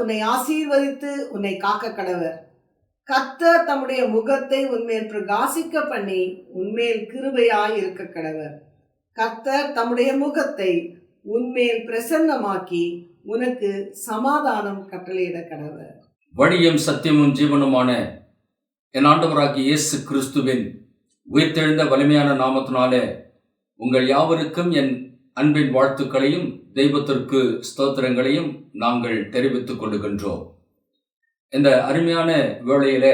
உன்னை ஆசீர்வதித்து உன்னை காக்க கடவர். கத்தர் தம்முடைய முகத்தை உன்மேல் பிரகாசிக்க பண்ணி உன்மேல் கிருபையாய் இருக்க கடவர். கத்தர் தம்முடைய முகத்தை உன்மேல் பிரசன்னமாக்கி உனக்கு சமாதானம் கட்டளையிட கடவர். வழியும் சத்தியமும் ஜீவனுமான என் ஆண்டவராகி இயேசு கிறிஸ்துவின் உயிர்த்தெழுந்த வலிமையான நாமத்தினாலே உங்கள் யாவருக்கும் என் அன்பின் வாழ்த்துக்களையும் தெய்வத்திற்கு ஸ்தோத்திரங்களையும் நாங்கள் தெரிவித்துக் கொள்ளுகின்றோம் இந்த அருமையான வேளையில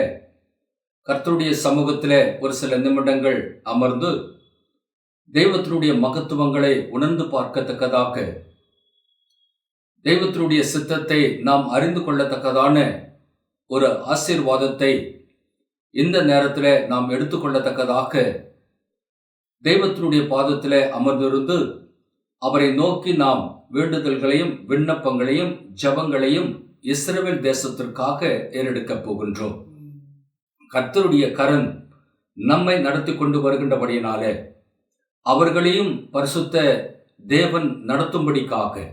கர்த்தருடைய சமூகத்திலே ஒரு சில நிமிடங்கள் அமர்ந்து தெய்வத்தினுடைய மகத்துவங்களை உணர்ந்து பார்க்கத்தக்கதாக தெய்வத்தினுடைய சித்தத்தை நாம் அறிந்து கொள்ளத்தக்கதான ஒரு ஆசீர்வாதத்தை இந்த நேரத்தில் நாம் எடுத்துக்கொள்ளத்தக்கதாக தெய்வத்தினுடைய பாதத்தில் அமர்ந்திருந்து அவரை நோக்கி நாம் வேண்டுதல்களையும் விண்ணப்பங்களையும் ஜபங்களையும் இஸ்ரேல் தேசத்திற்காக ஏறெடுக்கப் போகின்றோம். கர்த்தருடைய கரம் நம்மை நடத்தி கொண்டு வருகின்றபடியினாலே அவர்களையும் பரிசுத்த தேவன் நடத்தும்படிக்காக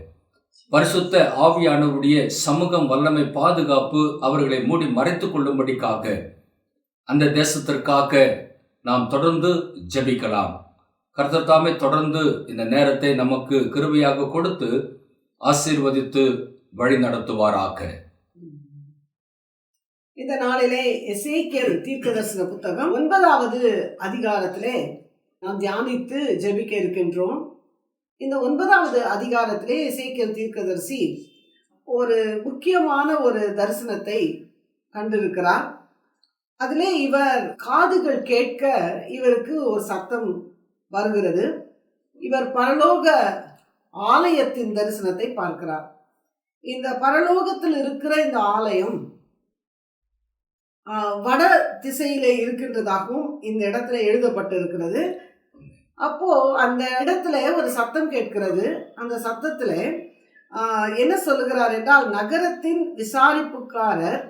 பரிசுத்த ஆவியானவருடைய சமூகம் வல்லமை பாதுகாப்பு அவர்களை மூடி மறைத்து கொள்ளும்படிக்காக அந்த தேசத்திற்காக நாம் தொடர்ந்து ஜெபிக்கலாம். கர்த்தர் தாமே தொடர்ந்து இந்த நேரத்தை நமக்கு கிருபையாக கொடுத்து ஆசீர்வதித்து வழி நடத்துவாராக. இந்த நாளிலே எசேக்கியல் தீர்க்கதரிசன புத்தகம் ஒன்பதாவது அதிகாரத்திலே நாம் தியானித்து ஜெபிக்க இருக்கின்றோம். இந்த ஒன்பதாவது அதிகாரத்திலே எசேக்கியல் தீர்க்கதரிசி ஒரு முக்கியமான ஒரு தரிசனத்தை கண்டிருக்கிறார். அதிலே இவர் காதுகள் கேட்க இவருக்கு ஒரு சத்தம் வருகிறது. இவர் பரலோக ஆலயத்தின் தரிசனத்தை பார்க்கிறார். இந்த பரலோகத்தில் இருக்கிற இந்த ஆலயம் வட திசையிலே இருக்கின்றதாகவும் இந்த இடத்துல எழுதப்பட்டிருக்கிறது. அப்போ அந்த இடத்துல ஒரு சத்தம் கேட்கிறது. அந்த சத்தத்துல என்ன சொல்லுகிறார் என்றால் நகரத்தின் விசாரிப்புக்காரர்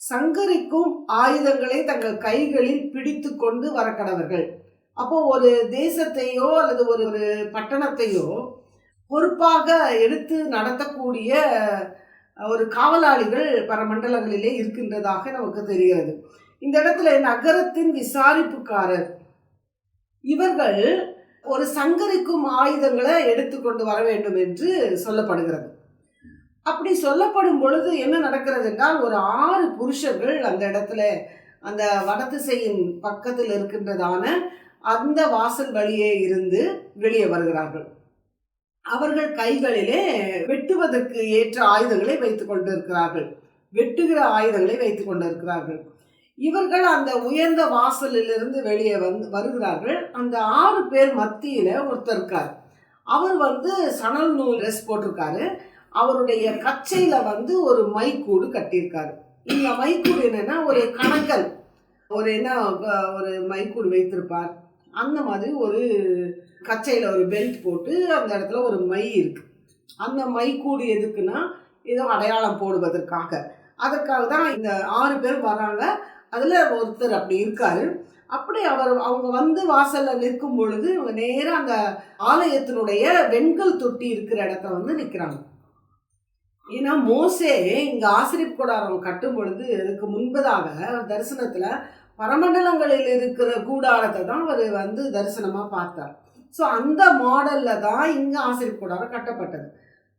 சங்கரிக்கும் ஆயுதங்களை தங்கள் கைகளில் பிடித்து கொண்டு வரக்கடவர்கள். அப்போ ஒரு தேசத்தையோ அல்லது ஒரு ஒரு பட்டணத்தையோ பொறுப்பாக எடுத்து நடத்தக்கூடிய ஒரு காவலாளிகள் பரமண்டலங்களிலே இருக்கின்றதாக நமக்கு தெரிகிறது. இந்த இடத்துல நகரத்தின் விசாரிப்புக்காரர். இவர்கள் ஒரு சங்கரிக்கும் ஆயுதங்களை எடுத்துக்கொண்டு வர வேண்டும் என்று சொல்லப்படுகிறது. அப்படி சொல்லப்படும் பொழுது என்ன நடக்கிறது என்றால் ஒரு ஆறு புருஷர்கள் அந்த இடத்துல அந்த வடதிசையின் பக்கத்தில் இருக்கின்றதான அந்த வாசல் வழியே இருந்து வெளியே வருகிறார்கள். அவர்கள் கைகளிலே வெட்டுவதற்கு ஏற்ற ஆயுதங்களை வைத்துக் கொண்டிருக்கிறார்கள். வெட்டுகிற ஆயுதங்களை வைத்துக் கொண்டிருக்கிறார்கள். இவர்கள் அந்த உயர்ந்த வாசலிலிருந்து வெளியே வந்து வருகிறார்கள். அந்த ஆறு பேர் மத்தியில ஒருத்தர் இருக்கார். அவர் வந்து சணல் நூல் ட்ரெஸ் போட்டிருக்காரு. அவருடைய கச்சையில வந்து ஒரு மைக்கூடு கட்டியிருக்காரு. இந்த மைக்கூடு என்னன்னா ஒரு கணக்கல். ஒரு என்ன ஒரு மைக்கூடு வைத்திருப்பார்? அந்த மாதிரி ஒரு கச்சையில் ஒரு பெல்ட் போட்டு அந்த இடத்துல ஒரு மை இருக்குது அந்த மை கூடு எதுக்குன்னா ஏதோ அடையாளம் போடுவதற்காக. அதற்காக தான் இந்த ஆறு பேர் வராங்க. அதில் ஒருத்தர் அப்படி இருக்காரு. அப்படி அவர் அவங்க வந்து வாசலில் நிற்கும் பொழுது இவங்க நேராக அந்த ஆலயத்தினுடைய வெண்கல் தொட்டி இருக்கிற இடத்த வந்து நிற்கிறாங்க ஏன்னா மோசே இங்கே ஆசிரியப் கூடாரம் கட்டும் பொழுது இதுக்கு முன்பதாக தரிசனத்தில் பரமண்டலங்களில் இருக்கிற கூடாரத்தை தான் அவர் வந்து தரிசனமாக பார்த்தார். ஸோ அந்த மாடலில் தான் இங்கே ஆசிரியர் கூடாரம் கட்டப்பட்டது.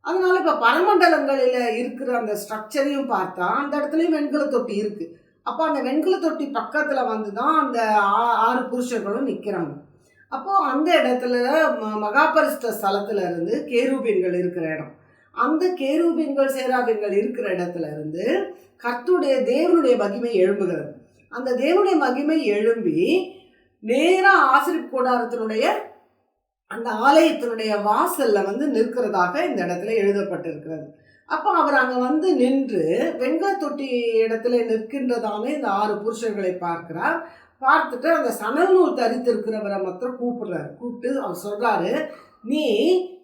அதனால் இப்போ பரமண்டலங்களில் இருக்கிற அந்த ஸ்ட்ரக்சரையும் பார்த்தா அந்த இடத்துலையும் வெண்கல தொட்டி இருக்குது அப்போ அந்த வெண்கல தொட்டி பக்கத்தில் வந்து தான் அந்த ஆ- ஆறு புருஷர்களும் நிற்கிறாங்க அப்போது அந்த இடத்துல ம- மகாபரிஷ்ட ஸ்தலத்துல இருந்து கேரூபின்கள் இருக்கிற இடம். அந்த கேரூபின்கள் சேராபின்கள் இருக்கிற இடத்துல இருந்து கர்த்தருடைய தேவனுடைய மகிமை எழும்புகிறது. அந்த தேவனுடைய மகிமை எழும்பி நேராக ஆசிரியர் கூடாரத்தினுடைய அந்த ஆலயத்தினுடைய வாசல்ல வந்து நிற்கிறதாக இந்த இடத்துல எழுதப்பட்டிருக்கிறது. அப்போ அவர் அங்கே வந்து நின்று வெண்கல தொட்டி இடத்துல நிற்கின்றதான இந்த ஆறு புருஷர்களை பார்க்கிறார். பார்த்துட்டு அந்த சணல் நூல் தரித்திருக்கிறவரை மாத்திரம் கூப்பிடுறாரு. கூப்பிட்டு அவர் சொல்கிறாரு நீ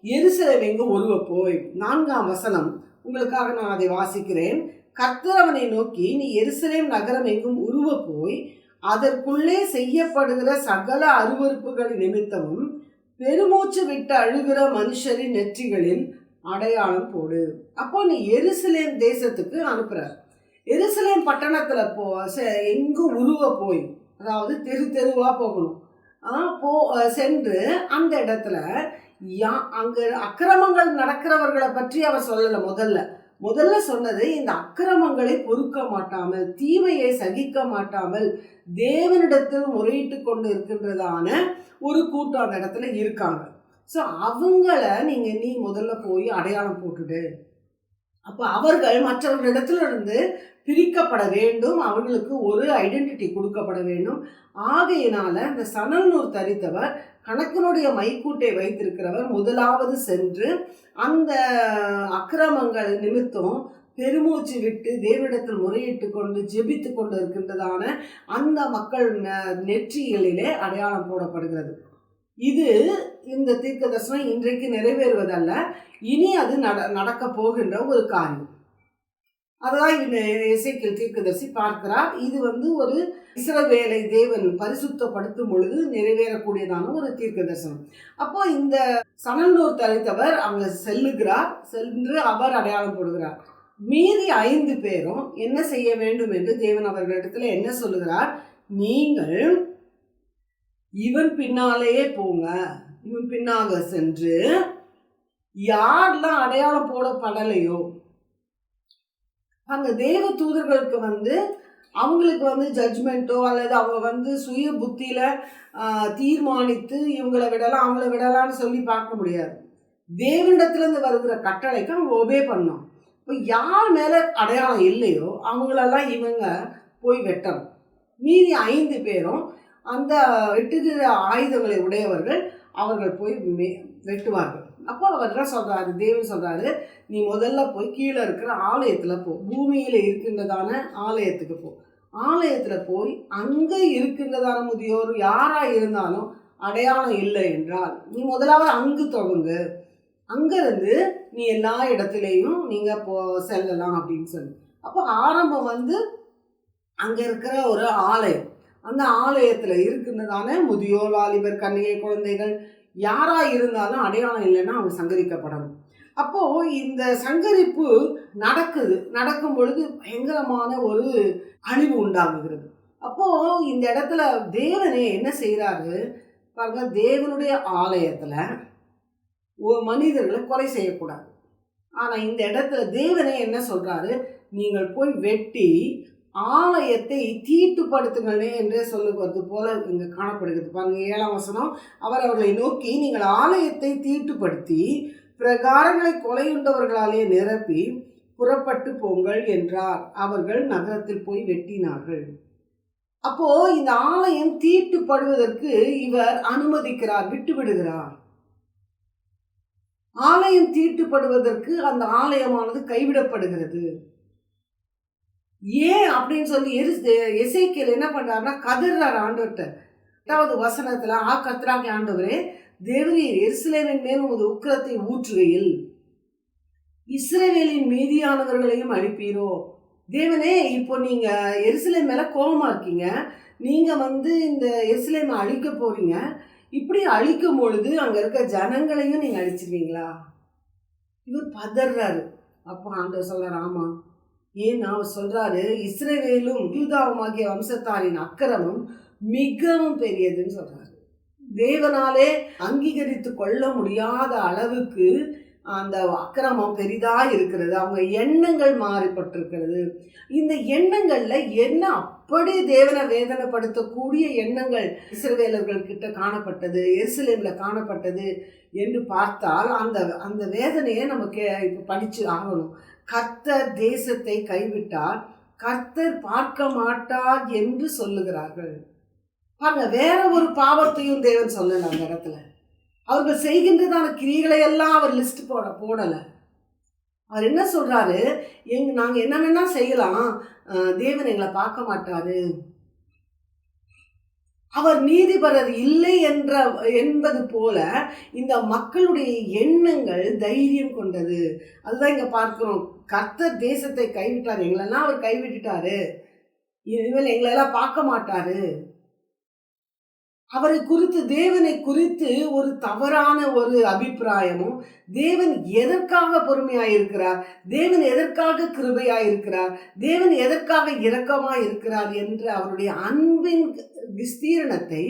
எருசலேம் எங்கு ஒருவ போய் நான்காம் வசனம். உங்களுக்காக நான் அதை வாசிக்கிறேன். கர்த்தரவனை நோக்கி நீ எருசலேம் நகரம் எங்கும் உருவ போய் அதற்குள்ளே செய்யப்படுகிற சகல அருவருப்புகள் நிமித்தமும் பெருமூச்சு விட்டு அழுகிற மனுஷரின் நெற்றிகளில் அடையாளம் போடு. அப்போ நீ எருசலேம் தேசத்துக்கு அனுப்புற எருசலேம் பட்டணத்துல போ செ- எங்கும் உருவ போய் அதாவது தெரு தெருவா போகணும். போ சென்று அந்த இடத்துல யா அங்க அக்கிரமங்கள் நடக்கிறவர்களை பற்றி அவர் சொல்லல முதல்ல. முதல்ல சொன்னது இந்த அக்கிரமங்களை பொறுக்க மாட்டாமல் தீமையை சகிக்க மாட்டாமல் தேவனிடத்தில் முறையிட்டு கொண்டு இருக்கின்றதான ஒரு கூட்டம் அந்த இடத்துல இருக்காங்க. ஸோ அவங்கள நீங்க நீ முதல்ல போய் அடையாளம் போட்டுடு. அப்போ அவர்கள் மற்றவர்களிடத்துல இருந்து பிரிக்கப்பட வேண்டும் அவர்களுக்கு ஒரு ஐடென்டிட்டி கொடுக்கப்பட வேண்டும். ஆகையினால இந்த சணல்நூர் தரித்தவர் கணக்கனுடைய மைக்கூட்டை வைத்திருக்கிறவர் முதலாவது சென்று அந்த அக்கிரமங்கள் நிமித்தம் பெருமூச்சு விட்டு தேவனிடத்தில் முறையிட்டு கொண்டு ஜெபித்து கொண்டு இருக்கின்றதான அந்த மக்கள் நெற்றிகளிலே அடையாளம் போடப்படுகிறது. இது இந்த தீர்க்க தரிசனம் இன்றைக்கு நிறைவேறுவதல்ல. இனி அது நட நடக்க போகின்ற ஒரு காரியம். அதான் இந்த இசைக்கில் தீர்க்கதரிசி பார்க்கிறார். இது வந்து ஒரு இஸ்ரவேலை தேவன் பரிசுத்தப்படுத்தும் பொழுது நிறைவேறக்கூடியதான ஒரு தீர்க்க தரிசனம் அப்போ இந்த சனந்தோர் தலைத்தவர் அங்கே செல்லுகிறார். சென்று அவர் அடையாளம் போடுகிறார். மீதி ஐந்து பேரும் என்ன செய்ய வேண்டும் என்று தேவன் அவர்களிடத்துல என்ன சொல்லுகிறார்? நீங்கள் இவன் பின்னாலேயே போங்க. இவன் பின்னாக சென்று யாரெல்லாம் அடையாளம் போடப்படலையோ அந்த தேவ தூதர்களுக்கு வந்து அவங்களுக்கு வந்து ஜட்ஜ்மெண்ட்டோ அல்லது அவங்க வந்து சுய புத்தியில் தீர்மானித்து இவங்களை விடலாம் அவங்கள விடலாம்னு சொல்லி பார்க்க முடியாது. தேவனிடத்துலேருந்து வருகிற கட்டளைக்கு அவங்க ஒபே பண்ணோம் இப்போ யார் மேலே அடையாளம் இல்லையோ அவங்களெல்லாம் இவங்க போய் வெட்டணும். மீதி ஐந்து பேரும் அந்த வெட்டுகிற ஆயுதங்களை உடையவர்கள் அவர்கள் போய் வெட்டுவார்கள். அப்போ அவர் என்ன சொல்றாரு தேவன் சொல்றாரு நீ முதல்ல போய் கீழே இருக்கிற ஆலயத்தில் போ. பூமியில் இருக்கின்றதான ஆலயத்துக்கு போ. ஆலயத்தில் போய் அங்கே இருக்கின்றதான முதியோர் யாராக இருந்தாலும் அடையாளம் இல்லை என்றால் நீ முதலாவது அங்கு தொடங்கு அங்கிருந்து நீ எல்லா இடத்துலையும் நீங்கள் போ செல்லலாம் அப்படின்னு சொல்லி. அப்போ ஆரம்பம் வந்து அங்கே இருக்கிற ஒரு ஆலயம். அந்த ஆலயத்தில் இருக்கின்றதான முதியோர் வாலிபர் கன்னிகை குழந்தைகள் யாரா இருந்தாலும் அடையாளம் இல்லைன்னா அவங்க சங்கரிக்கப்படணும். அப்போ இந்த சங்கரிப்பு நடக்குது. நடக்கும் பொழுது பயங்கரமான ஒரு அழிவு உண்டாகுகிறது. அப்போ இந்த இடத்துல தேவனே என்ன செய்கிறாரு பாருங்க தேவனுடைய ஆலயத்தில் ஒரு மனிதர்களை கொலை செய்யக்கூடாது. ஆனால் இந்த இடத்துல தேவனே என்ன சொல்கிறாரு நீங்கள் போய் வெட்டி ஆலயத்தை தீட்டுப்படுத்துங்களே என்றே சொல்லுவது போல இங்கே காணப்படுகிறது. பாருங்க ஏழாம் வசனம் அவர் அவர்களை நோக்கி நீங்கள் ஆலயத்தை தீட்டுப்படுத்தி பிரகாரங்களை கொலையுண்டவர்களாலே நிரப்பி புறப்பட்டு போங்கள் என்றார். அவர்கள் நகரத்தில் போய் வெட்டினார்கள். அப்போ இந்த ஆலயம் தீட்டுப்படுவதற்கு இவர் அனுமதிக்கிறார் விட்டுவிடுகிறார். ஆலயம் தீட்டுப்படுவதற்கு அந்த ஆலயமானது கைவிடப்படுகிறது. ஏன் அப்படின்னு சொல்லி எரி எசைக்கியல் என்ன பண்ணுறாருன்னா கதறார் ஆண்டவர்கிட்ட எட்டாவது வசனத்தில் ஆ கத்துறாங்க ஆண்டவரே தேவரீர் எருசலேமின் மேல் உமது உக்கிரத்தை ஊற்றுகையில் இஸ்ரேவேலின் மீதியானவர்களையும் அழிப்பீரோ தேவனே இப்போ நீங்கள் எருசலேம் மேலே கோபமாக இருக்கீங்க. நீங்கள் வந்து இந்த எருசலேமை அழிக்க போகிறீங்க இப்படி அழிக்கும் பொழுது அங்கே இருக்க ஜனங்களையும் நீங்கள் அழிச்சிருவீங்களா? இவர் பதறாரு. அப்போ ஆண்டவர் சொல்கிறார் ஆமாம் ஏன் அவர் சொல்றாரு? இஸ்ரவேலும் யூதாவுமாகிய வம்சத்தாரின் அக்கிரமம் மிகவும் பெரியதுன்னு சொல்றாரு. தேவனாலே அங்கீகரித்து கொள்ள முடியாத அளவுக்கு அந்த அக்கிரமம் பெரிதாக இருக்கிறது. அவங்க எண்ணங்கள் மாறுபட்டிருக்கிறது இந்த எண்ணங்களில் என்ன அப்படி தேவனை வேதனைப்படுத்தக்கூடிய எண்ணங்கள் இஸ்ரவேலர்கள் கிட்ட காணப்பட்டது எருசலேமில் காணப்பட்டது என்று பார்த்தால் அந்த அந்த வேதனையை நமக்கு இப்போ படித்து ஆகணும். கர்த்தர் தேசத்தை கைவிட்டார் கர்த்தர் பார்க்க மாட்டார் என்று சொல்லுகிறார்கள். பாருங்க வேற ஒரு பாவத்தையும் தேவன் சொல்லல அந்த இடத்துல. அவர்கள் செய்கின்றதான கிரிகளை எல்லாம் அவர் லிஸ்ட் போட போடலை. அவர் என்ன சொல்றாரு? எங் நாங்கள் என்ன வேணால் செய்யலாம் தேவன் எங்களை பார்க்க மாட்டாரு. அவர் நீதிபரர் இல்லை என்ற என்பது போல இந்த மக்களுடைய எண்ணங்கள் தைரியம் கொண்டது. அதுதான் இங்கே பார்க்குறோம். கர்த்தர் தேசத்தை கைவிட்டார். எங்களெல்லாம் அவர் கைவிட்டுட்டாரு. இனிமேல் எங்களெல்லாம் பார்க்க மாட்டாரு. அவரை குறித்து தேவனை குறித்து ஒரு தவறான ஒரு அபிப்பிராயமும் தேவன் எதற்காக பொறுமையாயிருக்கிறார் தேவன் எதற்காக கிருபையாயிருக்கிறார் தேவன் எதற்காக இரக்கமாக இருக்கிறார் என்ற அவருடைய அன்பின் விஸ்தீரணத்தை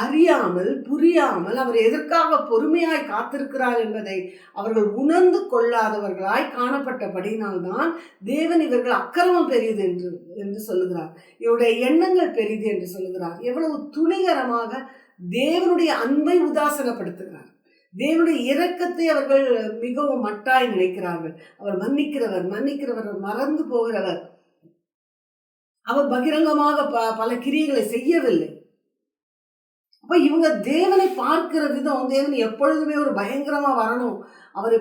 அறியாமல் புரியாமல் அவர் எதற்காக பொறுமையாய் காத்திருக்கிறார் என்பதை அவர்கள் உணர்ந்து கொள்ளாதவர்களாய் காணப்பட்டபடியினால்தான் தேவன் இவர்கள் அக்கிரமம் பெரியது என்று என்று சொல்லுகிறார். இவருடைய எண்ணங்கள் பெரியது என்று சொல்லுகிறார். எவ்வளவு துணிகரமாக தேவனுடைய அன்பை உதாசனப்படுத்துகிறார். தேவனுடைய இரக்கத்தை அவர்கள் மிகவும் மட்டாய் நினைக்கிறார்கள். அவர் மன்னிக்கிறவர் மன்னிக்கிறவர் மறந்து போகிறவர். அவர் பகிரங்கமாக ப பல கிரியைகளை செய்யவில்லை. அப்போ இவங்க தேவனை பார்க்கிற விதம் தேவன் எப்பொழுதுமே ஒரு பயங்கரமாக வரணும். அவர்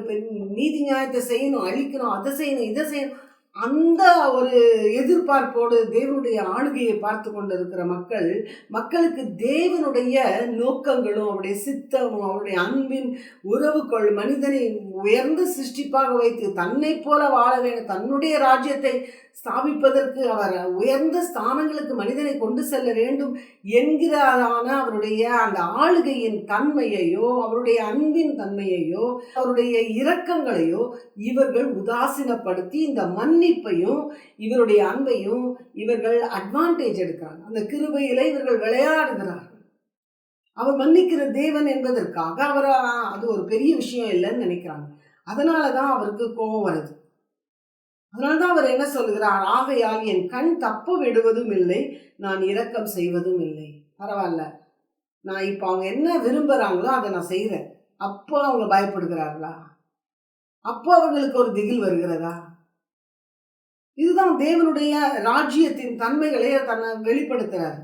நீதி நியாயத்தை செய்யணும் அழிக்கணும் அதை செய்யணும் இதை செய்யணும். அந்த ஒரு எதிர்பார்ப்போடு தேவனுடைய ஆளுகையை பார்த்து கொண்டிருக்கிற மக்கள் மக்களுக்கு தேவனுடைய நோக்கங்களும் அவருடைய சித்தமும் அவருடைய அன்பின் உறவுகள் மனிதனை உயர்ந்த சிருஷ்டிப்பாக வைத்து தன்னை போல வாழ வேண்டும். தன்னுடைய ராஜ்யத்தை ஸ்தாபிப்பதற்கு அவர் உயர்ந்த ஸ்தானங்களுக்கு மனிதனை கொண்டு செல்ல வேண்டும் என்கிறதான அவருடைய அந்த ஆளுகையின் தன்மையையோ அவருடைய அன்பின் தன்மையையோ அவருடைய இரக்கங்களையோ இவர்கள் உதாசீனப்படுத்தி இந்த மன்னிப்பையும் இவருடைய அன்பையும் இவர்கள் அட்வான்டேஜ் எடுக்கிறாங்க. அந்த கிருபையில இவர்கள் விளையாடுகிறார்கள். அவர் மன்னிக்கிற தேவன் என்பதற்காக அவர் அது ஒரு பெரிய விஷயம் இல்லைன்னு நினைக்கிறாங்க. அதனால தான் அவருக்கு கோபம் வருது. அதனால தான் அவர் என்ன சொல்லுகிறார்? ஆகையால் என் கண் தப்ப விடுவதும் இல்லை நான் இரக்கம் செய்வதும் இல்லை. பரவாயில்ல. நான் இப்போ அவங்க என்ன விரும்புகிறாங்களோ அதை நான் செய்கிறேன் அப்போ அவங்க பயப்படுகிறார்களா? அப்போ அவங்களுக்கு ஒரு திகில் வருகிறதா? இதுதான் தேவனுடைய ராஜ்யத்தின் தன்மைகளை தன்னை வெளிப்படுத்துகிறார்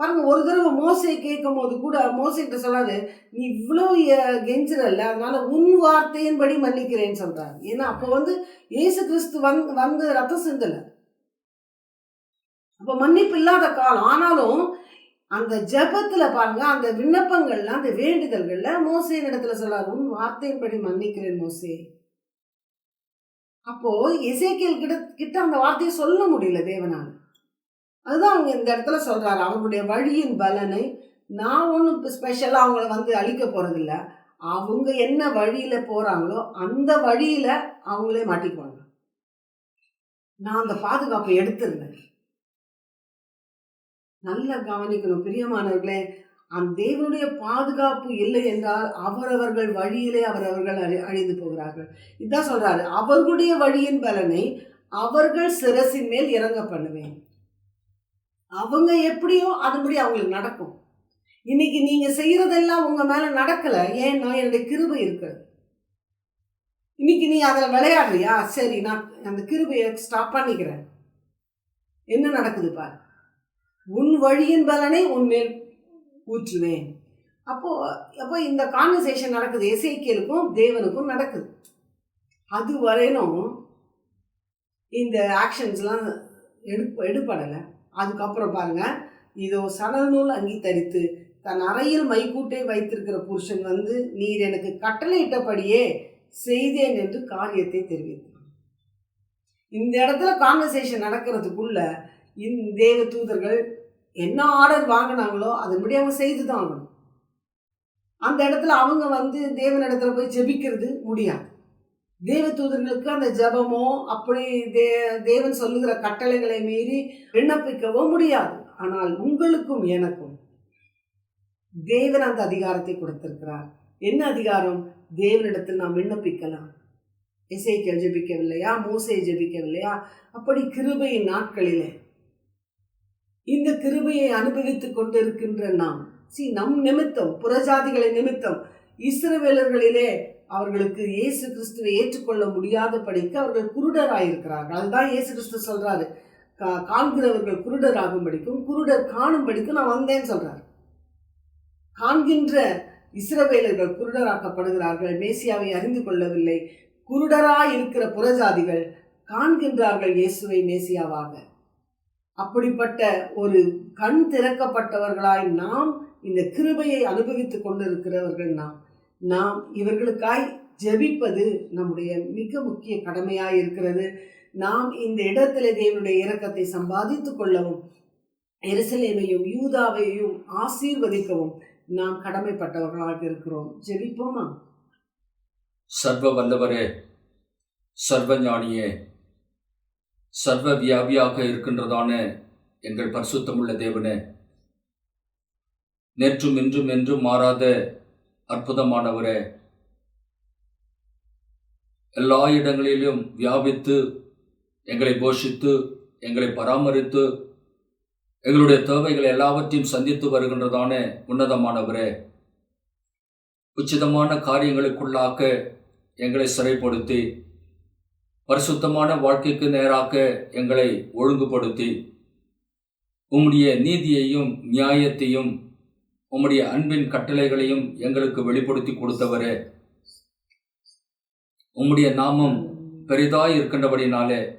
பாருங்க ஒரு தடவை மோசை கேட்கும் போது கூட மோசைகிட்ட சொல்லாது நீ இவ்வளோ கெஞ்சிரல்ல அதனால உன் வார்த்தையின்படி மன்னிக்கிறேன்னு சொல்றாரு. ஏன்னா அப்போ வந்து இயேசு கிறிஸ்து வந் வந்து ரத்தம் சிந்தலை. அப்போ மன்னிப்பு இல்லாத காலம். ஆனாலும் அந்த ஜெபத்துல பாருங்க அந்த விண்ணப்பங்கள்ல அந்த வேண்டுதல்கள்ல மோசையின் இடத்துல சொல்லாரு உன் வார்த்தையின்படி மன்னிக்கிறேன் மோசே. அப்போ இசைக்கியல் கிட்ட கிட்ட அந்த வார்த்தையை சொல்ல முடியல தேவனால். அதுதான் அவங்க இந்த இடத்துல சொல்கிறாரு அவங்களுடைய வழியின் பலனை நான் ஒன்றும் ஸ்பெஷலாக அவங்கள வந்து அழிக்க போகிறதில்ல அவங்க என்ன வழியில் போகிறாங்களோ அந்த வழியில் அவங்களே மாட்டிக்குவாங்க. நான் அந்த பாதுகாப்பை எடுத்திருந்தேன். நல்லா கவனிக்கணும் பிரியமானவர்களே அந்த தேவனுடைய பாதுகாப்பு இல்லை என்றால் அவரவர்கள் வழியிலே அவரவர்கள் அழி அழிந்து போகிறார்கள். இதான் சொல்கிறாரு அவர்களுடைய வழியின் பலனை அவர்கள் சிரசின் மேல் இறங்க பண்ணுவேன். அவங்க எப்படியோ அதுபடி அவங்களுக்கு நடக்கும். இன்னைக்கு நீங்க செய்யறதெல்லாம் உங்க மேல நடக்கல. ஏன்னா என்னுடைய கிருபை இருக்கிறது. இன்னைக்கு நீ அதில் விளையாடுறியா? சரி நான் அந்த கிருபையை ஸ்டாப் பண்ணிக்கிறேன். என்ன நடக்குது பார்? உன் வழியின் பலனை உன் மேல் ஊற்றுவேன். அப்போ அப்போ இந்த கான்வர்சேஷன் நடக்குது. இசைக்கியலுக்கும் தேவனுக்கும் நடக்குது. அது வரையிலும் இந்த ஆக்ஷன்ஸ்லாம் எடு எடுப்படலை. அதுக்கப்புறம் பாருங்க. இதோ சணல் நூல் அங்கி தரித்து தன் அறையில் மைக்கூட்டை வைத்திருக்கிற புருஷன் வந்து நீர் எனக்கு கட்டளையிட்டபடியே செய்தேன் என்று காரியத்தை தெரிவித்தார் இந்த இடத்துல கான்வர்சேஷன் நடக்கிறதுக்குள்ள இந்த தேவ தூதர்கள் என்ன ஆர்டர் வாங்கினாங்களோ அதன்படி அவங்க செய்து தான் ஆகணும். அந்த இடத்துல அவங்க வந்து தேவன் இடத்துல போய் ஜெபிக்கிறது முடியாது. தேவ தூதர்களுக்கு அந்த ஜபமோ அப்படி தே தேவன் சொல்லுகிற கட்டளைகளை மீறி விண்ணப்பிக்கவோ முடியாது. ஆனால் உங்களுக்கும் எனக்கும் தேவன் அந்த அதிகாரத்தை கொடுத்திருக்கிறார். என்ன அதிகாரம்? தேவனிடத்தில் நாம் விண்ணப்பிக்கலாம். இசைக்கல் ஜெபிக்கவில்லையா? மூசை ஜெபிக்கவில்லையா? அப்படி கிருபையின் நாட்களிலே. இந்த கிருபையை அனுபவித்துக் கொண்டிருக்கின்ற நாம் சி நம் நிமித்தம் புறஜாதிகளை நிமித்தம் இஸ்ரவேலர்களிலே அவர்களுக்கு இயேசு கிறிஸ்துவை ஏற்றுக்கொள்ள முடியாத படிக்க அவர்கள் குருடராயிருக்கிறார்கள். அதுதான் இயேசு கிறிஸ்து சொல்கிறாரு கா- காண்கிறவர்கள் குருடராகும்படிக்கும் குருடர் காணும்படிக்கும் நான் வந்தேன்னு சொல்கிறார் காண்கின்ற இஸ்ரவேலர்கள் குருடராக்கப்படுகிறார்கள் மேசியாவை அறிந்து கொள்ளவில்லை. குருடராய் இருக்கிற புறஜாதிகள் காண்கின்றார்கள் இயேசுவை மேசியாவாக. அப்படிப்பட்ட ஒரு கண் திறக்கப்பட்டவர்களாய் நாம் இந்த கிருபையை அனுபவித்துக் கொண்டிருக்கிறவர்கள் நாம். நாம் இவர்களுக்காய் ஜெபிப்பது நம்முடைய மிக முக்கிய கடமையாக இருக்கிறது. நாம் இந்த இடத்துல தேவனுடைய இரக்கத்தை சம்பாதித்துக் கொள்ளவும் எருசலேமையும் யூதாவையும் ஆசீர்வதிக்கவும் நாம் கடமைப்பட்டவர்களாக இருக்கிறோம். ஜெபிப்போமா? சர்வ வல்லவரே சர்வ ஞானியே சர்வ வியாபியாக இருக்கின்றதான எங்கள் பரிசுத்தமுள்ள தேவனே நேற்றும் இன்றும் என்றும் மாறாத அற்புதமானவரே. எல்லா இடங்களிலும் வியாபித்து எங்களை போஷித்து எங்களை பராமரித்து எங்களுடைய தேவைகள் எல்லாவற்றையும் சந்தித்து வருகின்றதான உன்னதமானவரே. உச்சிதமான காரியங்களுக்குள்ளாக்க எங்களை சிறைப்படுத்தி பரிசுத்தமான வாழ்க்கைக்கு நேராக எங்களை ஒழுங்குபடுத்தி உம்முடைய நீதியையும் நியாயத்தையும் உம்முடைய அன்பின் கட்டளைகளையும் எங்களுக்கு வெளிப்படுத்தி கொடுத்தவரே. உம்முடைய நாமம் பெரிதாய் இருக்கின்றபடினாலே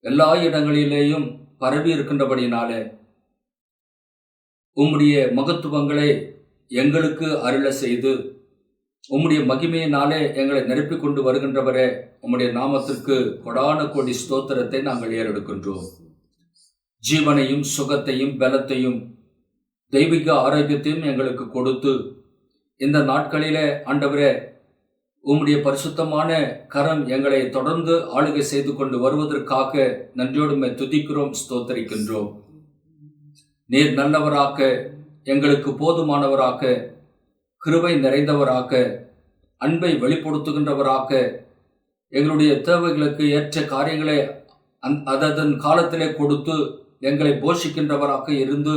எல்லா இடங்களிலேயும் பரவி இருக்கின்றபடினாலே உம்முடைய மகத்துவங்களை எங்களுக்கு அருள செய்து உம்முடைய மகிமையினாலே எங்களை நிரப்பிக் கொண்டு வருகின்றவரே. உம்முடைய நாமத்திற்கு கொடான கோடி ஸ்தோத்திரத்தை நாங்கள் ஏறெடுக்கின்றோம். ஜீவனையும் சுகத்தையும் பலத்தையும் தெய்வீக ஆரோக்கியத்தையும் எங்களுக்கு கொடுத்து இந்த நாட்களிலே ஆண்டவரே உம்முடைய பரிசுத்தமான கரம் எங்களை தொடர்ந்து ஆளுகை செய்து கொண்டு வருவதற்காக நன்றியோடுமை துதிக்கிறோம் ஸ்தோத்தரிக்கின்றோம். நீர் நல்லவராக எங்களுக்கு போதுமானவராக கிருவை நிறைந்தவராக அன்பை வெளிப்படுத்துகின்றவராக எங்களுடைய தேவைகளுக்கு ஏற்ற காரியங்களை அந் அதன் காலத்திலே கொடுத்து எங்களை போஷிக்கின்றவராக இருந்து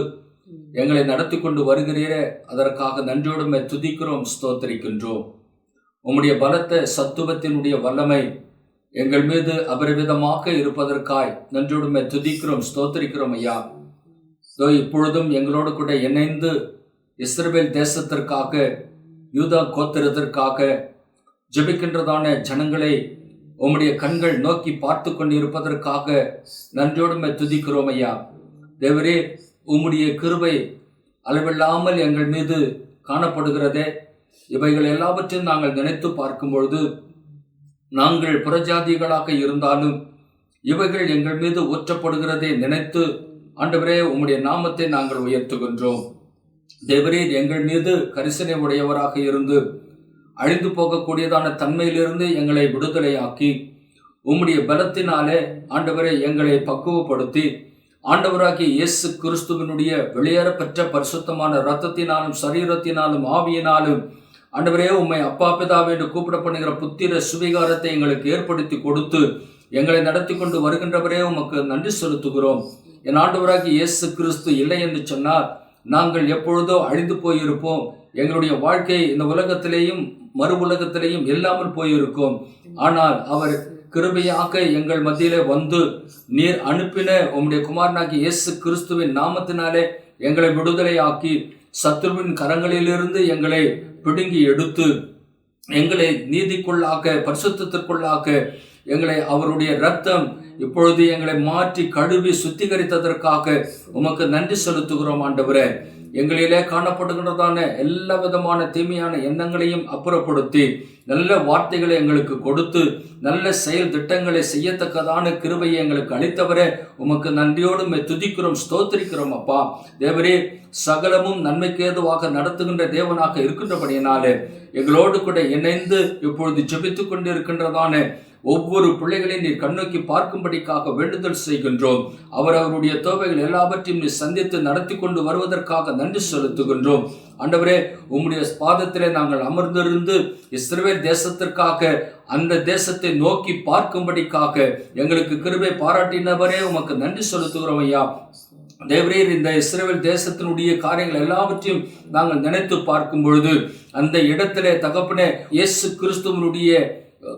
எங்களை நடத்தி கொண்டு வருகிறீரே அதற்காக நன்றியோடுமை துதிக்கிறோம் ஸ்தோத்தரிக்கின்றோம். உம்முடைய பலத்த சத்துவத்தினுடைய வல்லமை எங்கள் மீது அபரிவிதமாக இருப்பதற்காய் நன்றியோடுமை துதிக்கிறோம் ஸ்தோத்தரிக்கிறோம் ஐயா. இதோ இப்பொழுதும் எங்களோடு கூட இணைந்து இஸ்ரேல் தேசத்திற்காக யூதா கோத்திரத்திற்காக ஜபிக்கின்றதான ஜனங்களை உம்முடைய கண்கள் நோக்கி பார்த்து கொண்டு இருப்பதற்காக நன்றியோடுமை துதிக்கிறோம் ஐயா. தேவரே உம்முடைய கிருபை அளவில்லாமல் எங்கள் மீது காணப்படுகிறதே. இவைகள் எல்லாவற்றையும் நாங்கள் நினைத்து பார்க்கும் பொழுது நாங்கள் புறஜாதிகளாக இருந்தாலும் இவைகள் எங்கள் மீது ஊற்றப்படுகிறதை நினைத்து ஆண்டவரே உம்முடைய நாமத்தை நாங்கள் உயர்த்துகின்றோம். தேவரீர் எங்கள் மீது கரிசனை உடையவராக இருந்து அழிந்து போகக்கூடியதான தன்மையிலிருந்து எங்களை விடுதலையாக்கி உம்முடைய பலத்தினாலே ஆண்டவரை எங்களை பக்குவப்படுத்தி ஆண்டவராகிய இயேசு கிறிஸ்துவினுடைய வெளியேறப்பெற்ற பரிசுத்தமான ரத்தத்தினாலும் சரீரத்தினாலும் ஆவியினாலும் ஆண்டவரே உண்மை அப்பா பிதாவே என்று கூப்பிடப்படுகிற புத்திர சுவிகாரத்தை எங்களுக்கு ஏற்படுத்தி கொடுத்து எங்களை நடத்தி கொண்டு வருகின்றவரே உமக்கு நன்றி செலுத்துகிறோம். என் ஆண்டவராகி இயேசு கிறிஸ்து இல்லை என்று சொன்னால் நாங்கள் எப்பொழுதோ அழிந்து போயிருப்போம். எங்களுடைய வாழ்க்கை இந்த உலகத்திலேயும் மறு உலகத்திலேயும் இல்லாமல் போயிருக்கும். ஆனால் அவர் கிருபையாக எங்கள் மத்தியிலே வந்து நீர் அனுப்பின உம்முடைய குமாரனாகி இயேசு கிறிஸ்துவின் நாமத்தினாலே எங்களை விடுதலையாக்கி சத்ருவின் கரங்களிலிருந்து எங்களை பிடுங்கி எடுத்து எங்களை நீதிக்குள்ளாக்க பரிசுத்திற்குள்ளாக்க எங்களை அவருடைய ரத்தம் இப்பொழுது எங்களை மாற்றி கழுவி சுத்திகரித்ததற்காக உமக்கு நன்றி செலுத்துகிறோம் ஆண்டவரே. எங்களிலே காணப்படுகின்றதான எல்லா விதமான தீமையான எண்ணங்களையும் அப்புறப்படுத்தி நல்ல வார்த்தைகளை எங்களுக்கு கொடுத்து நல்ல செயல் திட்டங்களை செய்யத்தக்கதான கிருபையை எங்களுக்கு அளித்தவரே. உமக்கு நன்றியோடு மே துதிக்கிறோம் ஸ்தோத்திரிக்கிறோம் அப்பா. தேவரே சகலமும் நன்மைக்கு ஏதுவாக நடத்துகின்ற தேவனாக இருக்கின்றபடியினாலே எங்களோடு கூட இணைந்து இப்பொழுது ஜெபித்துக் கொண்டிருக்கின்றதான ஒவ்வொரு பிள்ளைகளையும் நீர் கண்ணோக்கி பார்க்கும்படிக்காக வேண்டுதல் செய்கின்றோம். அவர் அவருடைய தேவைகள் எல்லாவற்றையும் நீ சந்தித்து நடத்தி கொண்டு வருவதற்காக நன்றி செலுத்துகின்றோம். ஆண்டவரே உம்முடைய பாதத்திலே நாங்கள் அமர்ந்திருந்து இஸ்ரேல் தேசத்திற்காக அந்த தேசத்தை நோக்கி பார்க்கும்படிக்காக எங்களுக்கு கிருபை பாராட்டினவரே உமக்கு நன்றி செலுத்துகிறோம் ஐயா. தேவரீர் இந்த இஸ்ரேல் தேசத்தினுடைய காரியங்கள் எல்லாவற்றையும் நாங்கள் நினைத்து பார்க்கும் பொழுது அந்த இடத்திலே தகப்பனே இயேசு கிறிஸ்துவனுடைய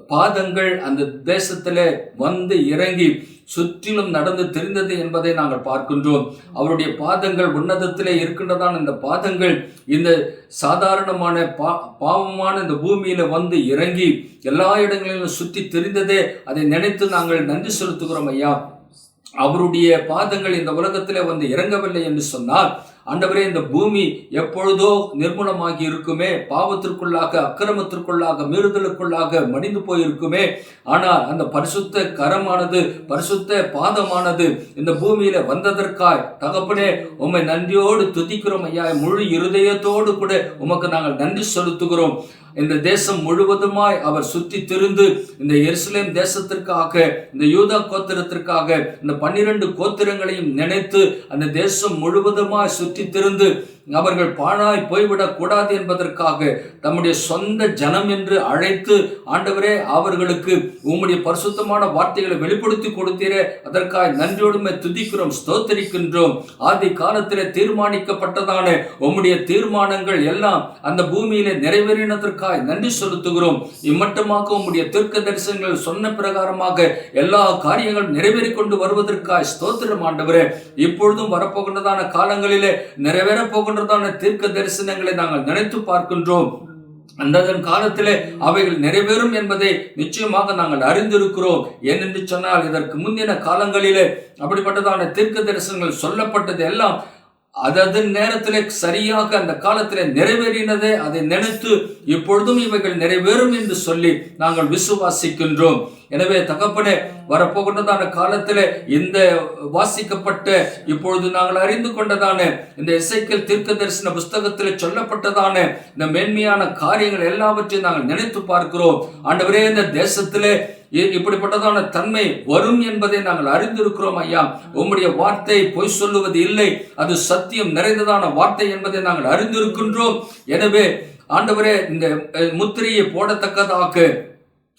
பாதங்கள் அந்த தேசத்தில் வந்து இறங்கி சுற்றிலும் நடந்து தெரிந்தது என்பதை நாங்கள் பார்க்கின்றோம். அவருடைய பாதங்கள் உன்னதத்திலே இருக்கின்றதான இந்த பாதங்கள் இந்த சாதாரணமான பா பாவமான இந்த பூமியில வந்து இறங்கி எல்லா இடங்களிலும் சுற்றி தெரிந்ததே அதை நினைத்து நாங்கள் நன்றி செலுத்துகிறோம் ஐயா. அவருடைய பாதங்கள் இந்த உலகத்திலே வந்து இறங்கவில்லை என்று சொன்னால் ஆண்டவரே இந்த பூமி எப்பொழுதோ நிர்மூலமாகி இருக்குமே பாவத்திற்குள்ளாக அக்கிரமத்திற்குள்ளாக மீறுதலுக்குள்ளாக மடிந்து போயிருக்குமே ஆனால் அந்த பரிசுத்த கரமானது பரிசுத்த பாதமானது இந்த பூமியில வந்ததற்காய் தகப்பனே உண்மை நன்றியோடு துதிக்கிறோம் ஐயா. முழு இருதயத்தோடு கூட உமக்கு நாங்கள் நன்றி செலுத்துகிறோம். இந்த தேசம் முழுவதுமாய் அவர் சுத்தி திருந்து இந்த எருசலேம் தேசத்திற்காக இந்த யூதா கோத்திரத்திற்காக இந்த பன்னிரண்டு கோத்திரங்களையும் நினைத்து அந்த தேசம் முழுவதுமாய் சுற்றி திருந்து அவர்கள் பாழாய் போய்விடக் கூடாது என்பதற்காக தம்முடைய சொந்த ஜனம் என்று அழைத்து ஆண்டவரே அவர்களுக்கு உம்முடைய பரிசுத்தமான வார்த்தைகளை வெளிப்படுத்தி கொடுத்தீரே. அதற்காக நன்றியோடுமே துதிக்கிறோம் ஸ்தோத்தரிக்கின்றோம். ஆதி காலத்திலே தீர்மானிக்கப்பட்டதான உம்முடைய தீர்மானங்கள் எல்லாம் அந்த பூமியிலே நிறைவேறினதற்காக நன்றி செலுத்துகிறோம். இம்மட்டமாக உம்முடைய தீர்க்க தரிசனங்கள் சொன்ன பிரகாரமாக எல்லா காரியங்களும் நிறைவேறி கொண்டு வருவதற்காக ஸ்தோத்திரம் ஆண்டவரே. இப்பொழுதும் வரப்போகின்றதான காலங்களிலே நிறைவேறப் தொடர்பான தீர்க்க தரிசனங்களை நாங்கள் நினைத்து பார்க்கின்றோம். அந்ததன் காலத்திலே அவைகள் நிறைவேறும் என்பதை நிச்சயமாக நாங்கள் அறிந்திருக்கிறோம். ஏனென்று சொன்னால் இதற்கு முந்தின காலங்களிலே அப்படிப்பட்டதான தீர்க்க தரிசனங்கள் சொல்லப்பட்டது எல்லாம் அதது நேரத்திலே சரியாக அந்த காலத்திலே நிறைவேறினதே அதை நினைத்து இப்பொழுதும் இவைகள் நிறைவேறும் என்று சொல்லி நாங்கள் விசுவாசிக்கின்றோம். எனவே தகப்பனே வரப்போகின்றதான காலத்திலே இந்த வாசிக்கப்பட்ட இப்பொழுது நாங்கள் அறிந்து கொண்டதான இந்த இசைக்கல் தீர்க்க தரிசன புஸ்தகத்தில் சொல்லப்பட்டதான இந்த மேன்மையான காரியங்கள் எல்லாவற்றையும் நாங்கள் நினைத்து பார்க்கிறோம். ஆண்டவரே இந்த தேசத்திலே இப்படிப்பட்டதான தன்மை வரும் என்பதை நாங்கள் அறிந்திருக்கிறோம் ஐயா? உம்முடைய வார்த்தை பொய் சொல்லுவது இல்லை. அது சத்தியம் நிறைந்ததான வார்த்தை என்பதை நாங்கள் அறிந்திருக்கின்றோம். எனவே ஆண்டவரே இந்த முத்திரையை போடத்தக்கதாக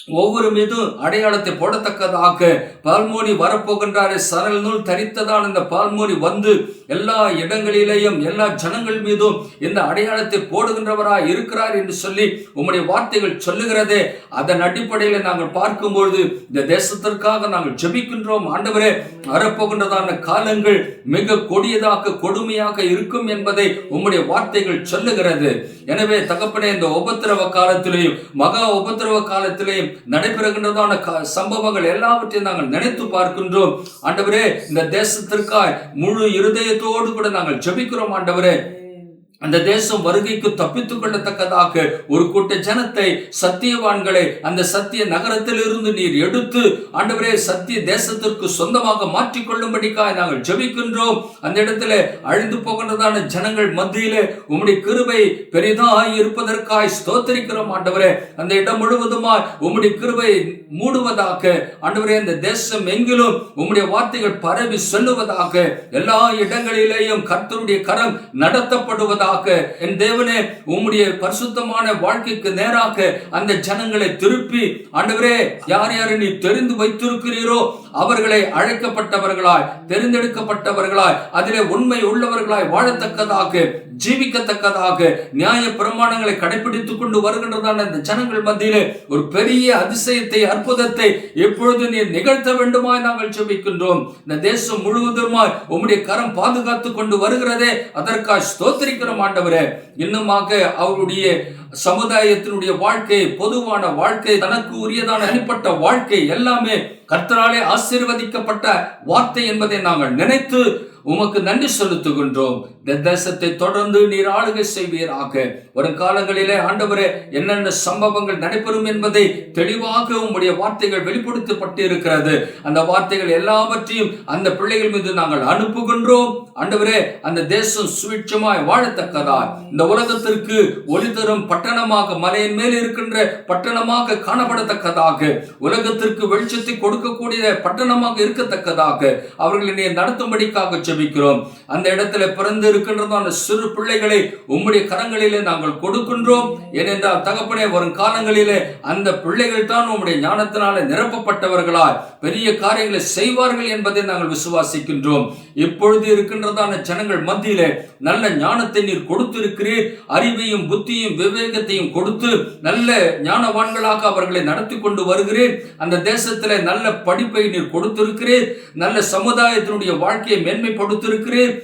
ஒவ்வொரு மீதும் அடையாளத்தை போடத்தக்கதாக பால்மோனி வரப்போகின்றாரே. சரல் நூல் தரித்ததான் இந்த பால்மோனி வந்து எல்லா இடங்களிலேயும் எல்லா ஜனங்கள் மீதும் இந்த அடையாளத்தை போடுகின்றவராய் இருக்கிறார் என்று சொல்லி உம்முடைய வார்த்தைகள் சொல்லுகிறதே. அதன் அடிப்படையில் நாங்கள் பார்க்கும்பொழுது இந்த தேசத்திற்காக நாங்கள் ஜெபிக்கின்றோம். ஆண்டவரே வரப்போகின்றதான காலங்கள் மிக கொடியதாக கொடுமையாக இருக்கும் என்பதை உம்முடைய வார்த்தைகள் சொல்லுகிறது. எனவே தகப்பனே இந்த உபத்திரவ காலத்திலேயும் மகா உபத்திரவ காலத்திலேயும் நடைபெறுகின்றதான சம்பவங்கள் எல்லாவற்றையும் நாங்கள் நினைத்து பார்க்கின்றோம். ஆண்டவரே இந்த தேசத்திற்காய் முழு இருதயத்தோடு கூட நாங்கள் ஜெபிக்கிறோம் ஆண்டவரே. அந்த தேசம் வருகைக்கு தப்பித்துக் கொள்ளத்தக்கதாக ஒரு கூட்ட ஜனத்தை சத்தியவான்களை அந்த சத்திய நகரத்திலிருந்து நீர் எடுத்து ஆண்டவரே சத்திய தேசத்திற்கு சொந்தமாக மாற்றிக் கொள்ளும்படிக்காய் நாங்கள் ஜபிக்கின்றோம். அந்த இடத்துல அழிந்து போகின்றதான ஜனங்கள் மத்தியிலே உம்முடைய கிருபை பெரிதாய் இருப்பதற்காய் ஸ்தோத்தரிக்கிறோம் ஆண்டவரே. அந்த இடம் முழுவதுமாய் உம்முடைய கிருபை மூடுவதாக ஆண்டவரே அந்த தேசம் எங்கிலும் உம்முடைய வார்த்தைகள் பரவி செல்லுவதாக எல்லா இடங்களிலேயும் கர்த்தருடைய கரம் நடத்தப்படுவதாக நேராக என் தேவனே உம்முடைய பரிசுத்தமான வாழ்க்கைக்கு நேராக அந்த ஜனங்களை திருப்பி ஆண்டவரே யார் யாரை நீ தெரிந்து வைத்திருக்கிறீரோ அவர்களை அழைக்கப்பட்டவர்களாய் தெரிந்தெடுக்கப்பட்டவர்களாய் அதிலே உண்மை உள்ளவர்களாய் வாழத்தக்கதாக ஜீவிக்கத்தக்கதாக நியாய பிரமாணங்களை கடைபிடித்துக் கொண்டு வருகின்றதான இந்த ஜனங்கள் மத்தியிலே ஒரு பெரிய அதிசயத்தை அற்புதத்தை எப்பொழுது நீ நிகழ்த்த வேண்டுமாய் நாங்கள் ஜெபிக்கின்றோம். இந்த தேசம் முழுவதுமாய் உம்முடைய கரம் பாதுகாத்து கொண்டு வருகிறதே அதற்காக ஸ்தோத்திரிக்கிறோம் ஆண்டவரே இன்னுமாக அவருடைய சமுதாயத்தினுடைய வாழ்க்கை பொதுவான வாழ்க்கை தனக்கு உரியதான தனிப்பட்ட வாழ்க்கை எல்லாமே கர்த்தராலே ஆசீர்வதிக்கப்பட்ட வார்த்தை என்பதை நாங்கள் நினைத்து உமக்கு நன்றி செலுத்துகின்றோம். இந்த தேசத்தை தொடர்ந்து நீர் ஆளுகை செய்வீராக. வரும் காலங்களிலே ஆண்டவரே என்னென்ன சம்பவங்கள் நடைபெறும் என்பதை தெளிவாக உம்முடைய வார்த்தைகள் வெளிப்படுத்தப்பட்டு இருக்கிறது அந்த வார்த்தைகள் எல்லாவற்றையும் அந்த பிள்ளைகள் மீது நாங்கள் அனுப்புகின்றோம். ஆண்டவரே அந்த தேசம் சுவிட்சமாய் வாழத்தக்கதாய். இந்த உலகத்திற்கு ஒளி தரும் பட்டணமாக மலையின் மேல் இருக்கின்ற பட்டணமாக காணப்படத்தக்கதாக. உலகத்திற்கு வெளிச்சத்தை கொடுக்கக்கூடிய பட்டணமாக இருக்கத்தக்கதாக. அவர்களை நீ நடத்தும்படிக்காக ஜெபிக்கிறோம். அந்த இடத்துல இருக்கின்றதோ அந்த சிறு பிள்ளைகளை உம்முடைய கரங்களிலே நாங்கள் கொடுக்கின்றோம். ஏனென்றால் தகப்பனே வரும் காலங்களிலே அந்த பிள்ளைகள் தான் உம்முடைய ஞானத்தினாலே நிரப்பப்பட்டவர்களால் பெரிய காரியங்களை செய்வார்கள் என்பதை நாங்கள் விசுவாசிக்கின்றோம். இப்பொழுது இருக்கின்றதான ஜனங்கள் மத்தியிலே நல்ல ஞானத்தை நீர் கொடுத்திருக்கிறீர். அறிவையும் புத்தியும் விவேகத்தையும் கொடுத்து நல்ல ஞானவான்களாக அவர்களை நடத்தி கொண்டு வருகிறேன் அந்த தேசத்தில் நல்ல படிப்பை நீர் கொடுத்திருக்கிறீர். நல்ல சமுதாயத்தினுடைய வாழ்க்கையை மேன்மைப்படுத்திருக்கிறீர்.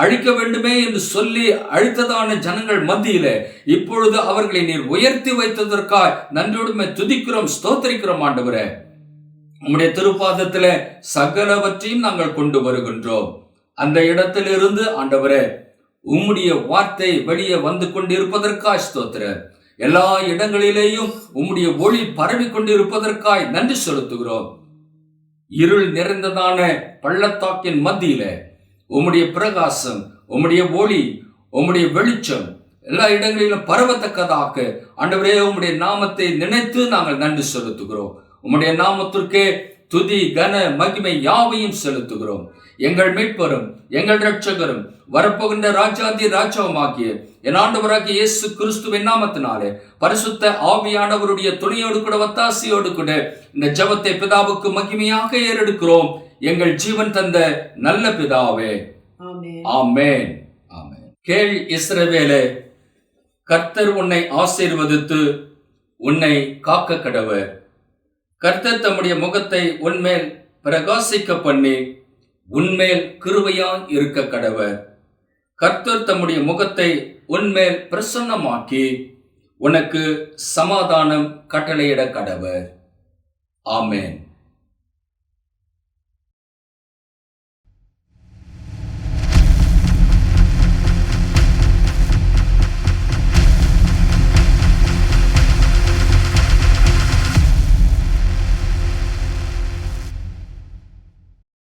அழிக்க வேண்டுமே என்று சொல்லி அழித்ததான ஜனங்கள் மத்தியிலே இப்பொழுது அவர்களை நீர் உயர்த்தி வைத்ததற்காய் நன்றியோடுமே துதிக்கிறோம் ஸ்தோத்தரிக்கிறோம் ஆண்டவரே. உம்முடைய திருப்பாதத்தில் சகலவற்றையும் நாங்கள் கொண்டு வருகின்றோம். அந்த இடத்திலிருந்து ஆண்டவரே உம்முடைய வார்த்தை வெளியே வந்து கொண்டிருப்பதற்காய் ஸ்தோத்திர. எல்லா இடங்களிலேயும் உம்முடைய ஒளி பரவி கொண்டிருப்பதற்காய் நன்றி செலுத்துகிறோம். இருள் நிறைந்ததான பள்ளத்தாக்கின் மத்தியில உம்முடைய பிரகாசம் உம்முடைய ஒளி உம்முடைய வெளிச்சம் எல்லா இடங்களிலும் பரவத்தக்கதாக ஆண்டவரே உம்முடைய நாமத்தை நினைத்து நாங்கள் நன்றி செலுத்துகிறோம். உம்முடைய நாமத்திற்கே துதி கன மகிமை யாவையும் செலுத்துகிறோம். எங்கள் மீட்பரும் எங்கள் ரட்சகரும் வரப்போகின்ற ராஜாந்தி ராஜாவுமாகிய என் ஆண்டவராகிய இயேசு கிறிஸ்துவின் நாமத்தினாலே பரிசுத்த ஆவியானவருடைய துணையோடு கூட வத்தாசியோடு கூட இந்த ஜெபத்தை பிதாவுக்கு மகிமையாக ஏறெடுக்கிறோம். எங்கள் ஜீவன் தந்த நல்ல பிதாவே. ஆமென். ஆமென். கேள் இஸ்ரவேலே கர்த்தர் உன்னை ஆசீர்வதித்து உன்னை காக்க கடவர். கர்த்தர் தம்முடைய முகத்தை உன்மேல் பிரகாசிக்க பண்ணி உன்மேல் கிருபையாய் இருக்க கடவர். கர்த்தர் தம்முடைய முகத்தை உன்மேல் பிரசன்னமாக்கி உனக்கு சமாதானம் கட்டளையிட கடவர். ஆமென்.